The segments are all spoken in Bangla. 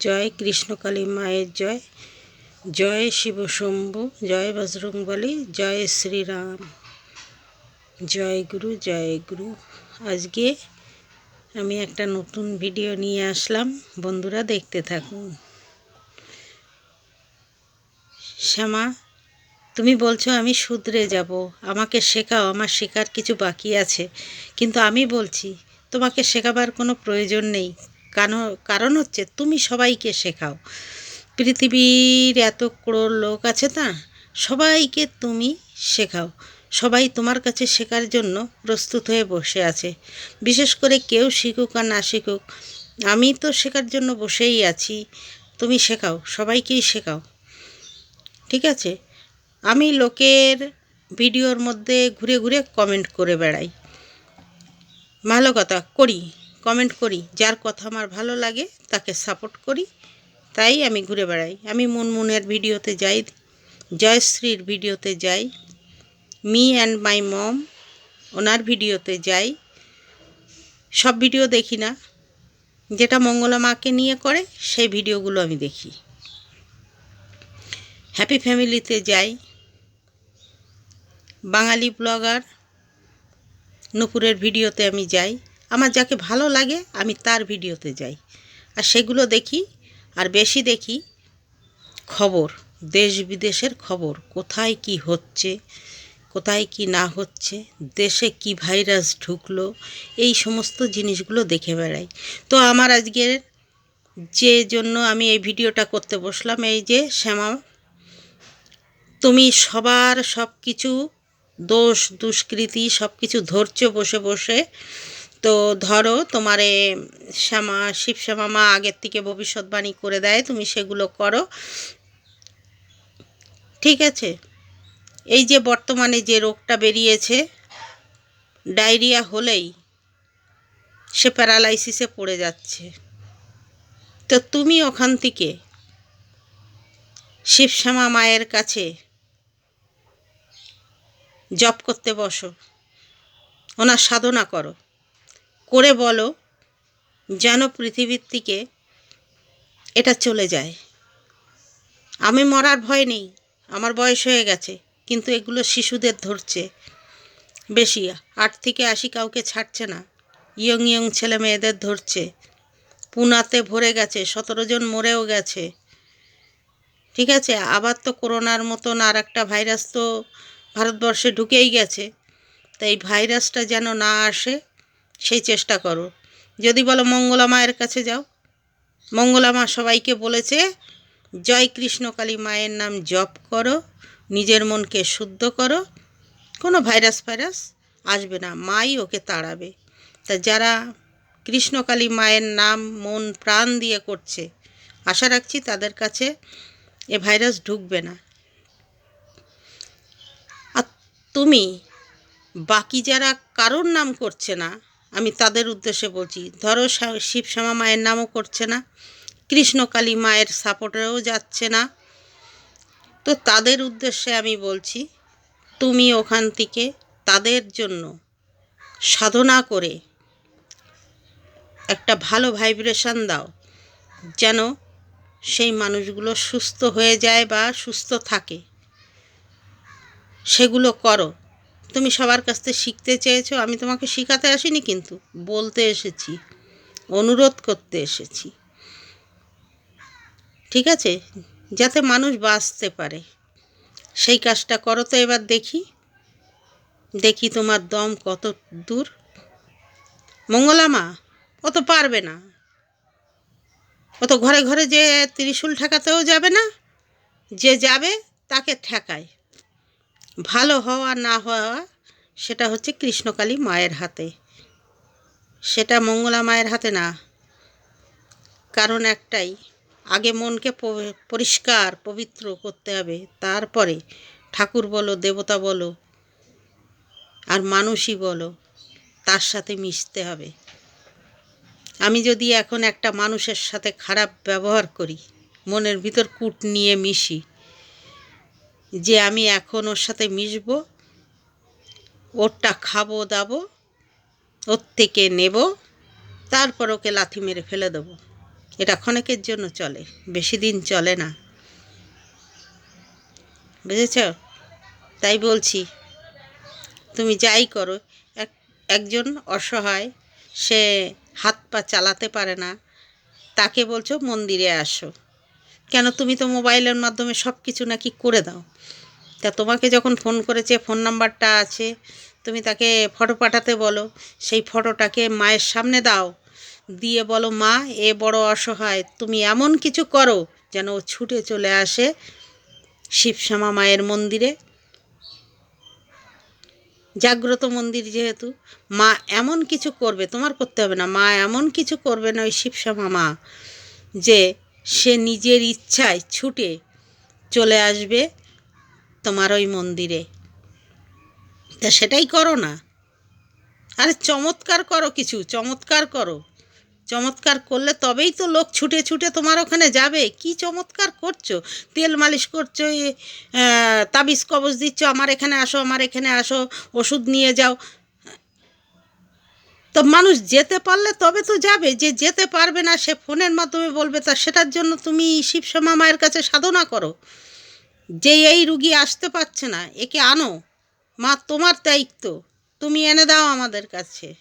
জয় কৃষ্ণকালী মায়ের জয়। জয় শিব শম্ভু, জয় বজরংবলী, জয় শ্রীরাম। জয় গুরু জয় গুরু। আজকে আমি একটা নতুন ভিডিও নিয়ে আসলাম। বন্ধুরা দেখতে থাকুন। শ্যামা, তুমি বলছো আমি শুধরে যাব। আমাকে শেখাও, আমার শেখার কিছু বাকি আছে। কিন্তু আমি বলছি, তোমাকে শেখাবার কোনো প্রয়োজন নেই। কারণ কারণ হচ্ছে তুমি সবাইকে শেখাও। পৃথিবীর এত ক্রোড় লোক আছে না, সবাইকে তুমি শেখাও। সবাই তোমার কাছে শেখার জন্য প্রস্তুত হয়ে বসে আছে। বিশেষ করে কেউ শিখুক আর না শিখুক, আমি তো শেখার জন্য বসেই আছি। তুমি শেখাও, সবাইকেই শেখাও। ঠিক আছে? আমি লোকের ভিডিওর মধ্যে ঘুরে ঘুরে কমেন্ট করে বেড়াই। ভালো কথা, করি। কমেন্ট করি, যার কথা আমার ভালো লাগে তাকে সাপোর্ট করি। তাই আমি ঘুরে বেড়াই। আমি মুনমুনের ভিডিওতে যাই, জয়শ্রীর ভিডিওতে যাই, মি অ্যান্ড মাই মম ওনার ভিডিওতে যাই। সব ভিডিও দেখি না। যেটা মঙ্গলা মাকে নিয়ে করে, সেই ভিডিওগুলো আমি দেখি। হ্যাপি ফ্যামিলিতে যাই। বাঙালি ব্লগার নুপুরের ভিডিওতে আমি যাই। আমার যাকে ভালো লাগে, আমি তার ভিডিওতে যাই। আর সেগুলো দেখি, আর বেশি দেখি খবর, দেশ বিদেশের খবর, কোথায় কি হচ্ছে, কোথায় কি না হচ্ছে, দেশে কি ভাইরাস ঢুকলো, এই সমস্ত জিনিসগুলো দেখে বেড়াই। তো আমার আজকের যে জন্য আমি এই ভিডিওটা করতে বসলাম, এই যে শ্যামা, তুমি সবার সব কিছু দোষ, দুষ্কৃতি সব কিছু ধরছো বসে বসে তো ধরো তোমারে শ্যামা শিব শ্যামা মা আগের থেকে ভবিষ্যৎবাণী করে দেয়, তুমি সেগুলো করো। ঠিক আছে? এই যে বর্তমানে যে রোগটা বেরিয়েছে, ডায়রিয়া হলেই সে প্যারালাইসিসে পড়ে যাচ্ছে। তো তুমি ওখান থেকে শিবশ্যামা মায়ের কাছে জপ করতে বসো। ওনার সাধনা করো। করে বলো যেন পৃথিবীর থেকে এটা চলে যায়। আমি মরার ভয় নেই, আমার বয়স হয়ে গেছে, কিন্তু এগুলো শিশুদের ধরছে। বেশি আট থেকে আশি কাউকে ছাড়ছে না, ইয়ং ইয়ং ছেলে মেয়েদের ধরছে। পুনাতে ভরে গেছে, সতেরো জন মরেও গেছে। ঠিক আছে, আবার তো করোনার মতন আর একটা ভাইরাস তো ভারতবর্ষে ঢুকেই গেছে। তাই ভাইরাসটা যেন না আসে সেই চেষ্টা করো। যদি বলো মঙ্গলা মায়ের কাছে যাও। মঙ্গলা মা সবাইকে বলেছে, জয় কৃষ্ণকালী মায়ের নাম জপ করো, নিজের মনকে শুদ্ধ করো। কোনো ভাইরাস ফাইরাস আসবে না, মাই ওকে তাড়াবে। তা যারা কৃষ্ণকালী মায়ের নাম, মন, প্রাণ দিয়ে করছে, আশা রাখছি তাদের কাছে এ ভাইরাস ঢুকবে না। আর তুমি বাকি যারা কারোর নাম করছে না আমি তাদের উদ্দেশ্যে বলছি, ধরো শিব শ্যামা মায়ের নামও করছে না, কৃষ্ণকালী মায়ের সাপোর্টেও যাচ্ছে না। তো তাদের উদ্দেশ্যে আমি বলছি, তুমি ওখান থেকে তাদের জন্য সাধনা করে একটা ভালো ভাইব্রেশন দাও, যেন সেই মানুষগুলো সুস্থ হয়ে যায় বা সুস্থ থাকে। সেগুলো করো। তুমি সবার কাছ থেকে শিখতে চেয়েছো, আমি তোমাকে শেখাতে আসিনি কিন্তু, বলতে এসেছি, অনুরোধ করতে এসেছি। ঠিক আছে? যাতে মানুষ বাঁচতে পারে। সেই কাজটা করো তো এবার দেখি। দেখি তোমার দম কত দূর। মঙ্গলামা ও তো পারবে না। ও তো ঘরে ঘরে যে ত্রিশূল ঠেকাতেও যাবে না, যে যাবে তাকে ঠেকায়। ভালো হওয়া না হওয়া, সেটা হচ্ছে কৃষ্ণকালী মায়ের হাতে। সেটা মঙ্গলা মায়ের হাতে না। কারণ একটাই, আগে মনকে পরিষ্কার, পবিত্র করতে হবে, তারপরে ঠাকুর বলো, দেবতা বলো, আর মানুষই বলো, তার সাথে মিশতে হবে। আমি যদি এখন একটা মানুষের সাথে খারাপ ব্যবহার করি, মনের ভিতর কুট নিয়ে মিশি যে আমি এখন ওর সাথে মিশবো, ওরটা খাব, দাবো, ওর থেকে নেব, তারপর ওকে লাথি মেরে ফেলে দেবো। এটা ক্ষণেকের জন্য চলে, বেশি দিন চলে না। বুঝেছ? তাই বলছি, তুমি যাই করো, এক, একজন অসহায়, সে হাত পা চালাতে পারে না, তাকে বলছো মন্দিরে আসো। কেন তুমি তো মোবাইলের মাধ্যমে সব কিছু নাকি করে দাও? তা তোমাকে যখন ফোন করেছে, ফোন নাম্বারটা আছে, তুমি তাকে ফটো পাঠাতে বলো, সেই ফটোটাকে মায়ের সামনে দাও। দিয়ে বলো, মা, এ বড় অসহায়, তুমি এমন কিছু করো যেন ও ছুটে চলে আসে শিবশ্যামা মায়ের মন্দিরে। জাগ্রত মন্দির যেহেতু, মা এমন কিছু করবে, তোমার করতে হবে না, মা এমন কিছু করবে না ওই শিবশ্যামা মা, যে সে নিজের ইচ্ছায় ছুটে চলে আসবে তোমার ওই মন্দিরে। তা সেটাই করো না। আরে চমৎকার করো কিছু, চমৎকার করো। চমৎকার করলে তবেই তো লোক ছুটে ছুটে তোমার ওখানে যাবে। কি চমৎকার করছ? তেল মালিশ করছ তাবিজ কবজ দিচ্ছ, আমার এখানে আসো, আমার এখানে আসো, ওষুধ নিয়ে যাও। তো মানুষ যেতে পারলে তবে তো যাবে, যে যেতে পারবে না, সে ফোনের মাধ্যমে বলবে, তা সেটার জন্য তুমি শিবশ্যামা মায়ের কাছে সাধনা করো। যে এই রুগী আসতে পারছে না, একে আনো। মা, তোমার দায়িত্ব। তুমি এনে দাও আমাদের কাছে।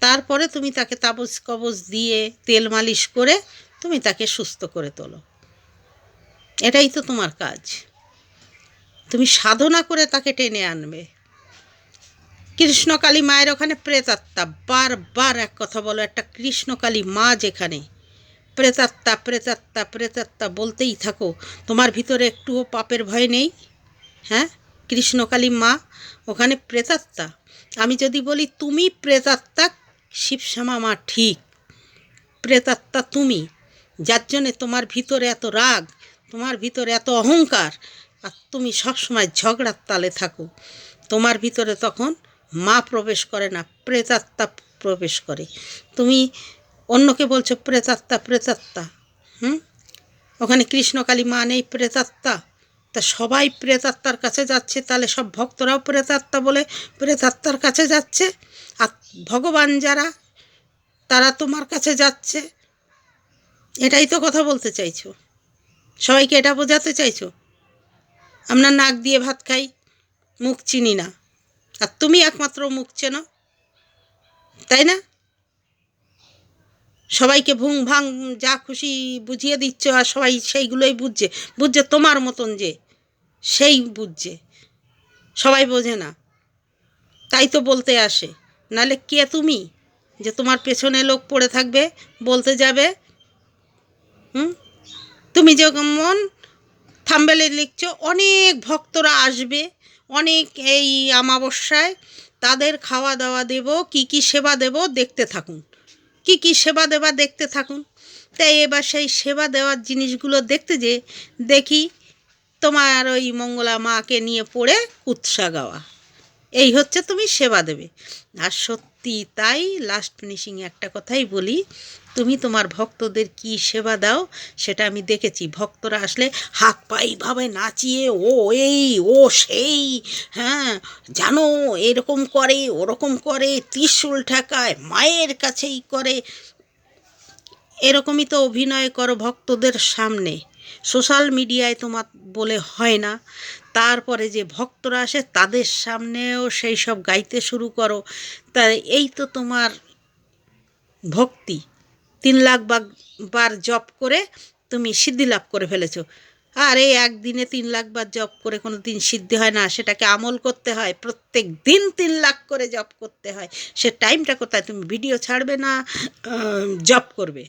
তারপরে তুমি তাকে তাবজ কবজ দিয়ে তেল মালিশ করে তুমি তাকে সুস্থ করে তোলো। এটাই তো তোমার কাজ। তুমি সাধনা করে তাকে টেনে আনবে। কৃষ্ণকালী মায়ের ওখানে প্রেতাত্মা। বারবার এক কথা বলো, একটা কৃষ্ণকালী মা যেখানে, প্রেতাত্মা প্রেতাত্মা প্রেতাত্মা বলতেই থাকো, তোমার ভিতরে একটুও পাপের ভয় নেই? হ্যাঁ? কৃষ্ণকালী মা, ওখানে প্রেতাত্মা। আমি যদি বলি, তুমি প্রেতাত্মা? শিবশ্যামা মা, ঠিক। প্রেতাত্মা তুমি। যার জন্যে তোমার ভিতরে এত রাগ, তোমার ভিতরে এত অহংকার, আর তুমি সবসময় ঝগড়ার তালে থাকো। তোমার ভিতরে তখন মা প্রবেশ করে না, প্রেতাত্মা প্রবেশ করে। তুমি অন্যকে বলছো, প্রেতাত্মা প্রেতাত্মা। হুম? ওখানে কৃষ্ণকালী মা নেই, প্রেতাত্মা। তা সবাই প্রেতাত্মার কাছে যাচ্ছে, তাহলে সব ভক্তরাও প্রেতাত্মা বলে প্রেতাত্মার কাছে যাচ্ছে? আর ভগবান যারা, তারা তোমার কাছে যাচ্ছে? এটাই তো কথা বলতে চাইছো। সবাইকে এটা বোঝাতে চাইছো? আমরা নাক দিয়ে ভাত খাই, মুখ চিনি না। আর তুমি একমাত্র মুখ চেনো, তাই না? সবাইকে ভুং ভাং যা খুশি বুঝিয়ে দিচ্ছ আর সবাই সেইগুলোই বুঝছে। বুঝছে তোমার মতন যে, সেই বুঝছে। সবাই বোঝে না। তাই তো বলতে আসে। নালে কে তুমি যে তোমার পেছনে লোক পড়ে থাকবে, বলতে যাবে? হুম? তুমি যেমন থাম্বেলে লিখছো অনেক ভক্তরা আসবে। অনেক এই অমাবস্যায় তাদের খাওয়া দাওয়া দেব, কি কি সেবা দেব দেখতে থাকুন। কি কি সেবা দেবা দেখতে থাকুন। তাই এবার সেই সেবা দেওয়ার জিনিসগুলো দেখতে যে দেখি তোমার ওই মঙ্গলা মাকে নিয়ে পড়ে উৎসা গাওয়া। এই হচ্ছে তুমি সেবা দেবে। আর সত্যি তাই লাস্ট ফিনিশিং একটা কথাই বলি তুমি তোমার ভক্তদের কি সেবা দাও? সেটা আমি দেখেছি। ভক্তরা আসলে হাক পা এইভাবে নাচিয়ে, ও এই, ও সেই হ্যাঁ জানো, এরকম করে, ওরকম করে, ত্রিশূল ঠেকায়, মায়ের কাছেই করে। এরকমই তো অভিনয় করো ভক্তদের সামনে। সোশ্যাল মিডিয়ায় তোমার বলে হয় না। তারপরে যে ভক্তরা আসে, তাদের সামনেও সেই সব গাইতে শুরু করো। তা এই তো তোমার ভক্তি। তিন লাখ বার জব করে তুমি সিদ্ধি লাভ করে ফেলেছ। আর এই একদিনে তিন লাখ বার জপ করে কোনো দিন সিদ্ধি হয় না, সেটাকে আমল করতে হয়, প্রত্যেক দিন তিন লাখ করে জব করতে হয়, সে টাইমটা কোথায়? তুমি ভিডিও ছাড়বে না জব করবে।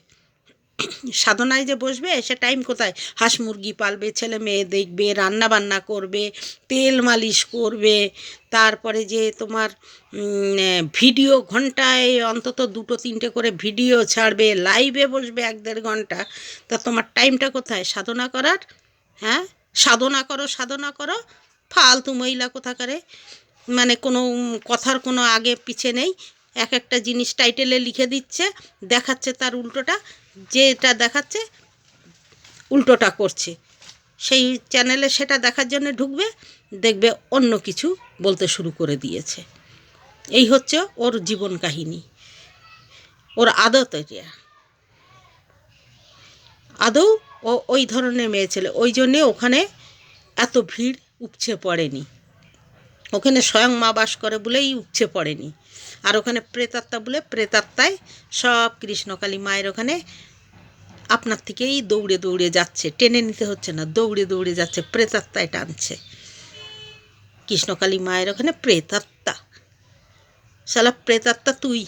সাধনায় যে বসবে, সে টাইম কোথায়? হাঁস মুরগি পালবে, ছেলে মেয়ে দেখবে, রান্না বান্না করবে, তেল মালিশ করবে, তারপরে যে তোমার ভিডিও ঘন্টায় অন্তত দুটো, তিনটে করে ভিডিও ছাড়বে লাইভে বসবে এক দেড় ঘণ্টা, তা তোমার টাইমটা কোথায়? সাধনা করার? হ্যাঁ? সাধনা করো সাধনা করো, ফালতু মহিলা কোথাকারে? মানে কোনো, কথার কোনো আগে পিছে নেই এক একটা জিনিস টাইটেলে লিখে দিচ্ছে, দেখাচ্ছে তার উল্টোটা, যেটা দেখাচ্ছে উল্টোটা করছে। সেই চ্যানেলে সেটা দেখার জন্য ঢুকবে, দেখবে অন্য কিছু বলতে শুরু করে দিয়েছে। এই হচ্ছে ওর জীবন কাহিনী, ওর আদত এটা। আদৌ ও ওই ধরনের মেয়ে ছেলে, ওই জন্যে ওখানে এত ভিড় উপচে পড়েনি। ওখানে স্বয়ং মা বাস করে বলেই উপচে পড়েনি। আর ওখানে প্রেতাত্মা বলে প্রেতাত্মায় সব কৃষ্ণকালী মায়ের ওখানে আপনার থেকেই দৌড়ে দৌড়ে যাচ্ছে, টেনে নিতে হচ্ছে না, দৌড়ে দৌড়ে যাচ্ছে, প্রেতাত্মায় টানছে। কৃষ্ণকালী মায়ের ওখানে প্রেতাত্মা। শালা প্রেতাত্মা তুই।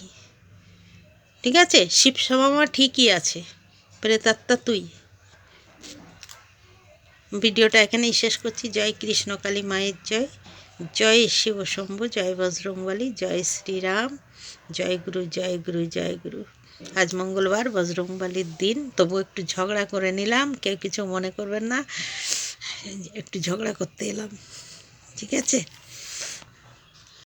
ঠিক আছে? শিব মামা ঠিকই আছে। প্রেতাত্মা তুই। ভিডিওটা এখানেই শেষ করছি। জয় কৃষ্ণকালী মায়ের জয়। জয় শিব শম্ভু, জয় বজরংবলী, জয় শ্রীরাম, জয় গুরু জয় গুরু জয় গুরু। আজ মঙ্গলবার বজরংবলীর দিন তবু একটু ঝগড়া করে নিলাম, কেউ কিছু মনে করবেন না, একটু ঝগড়া করতে এলাম। ঠিক আছে?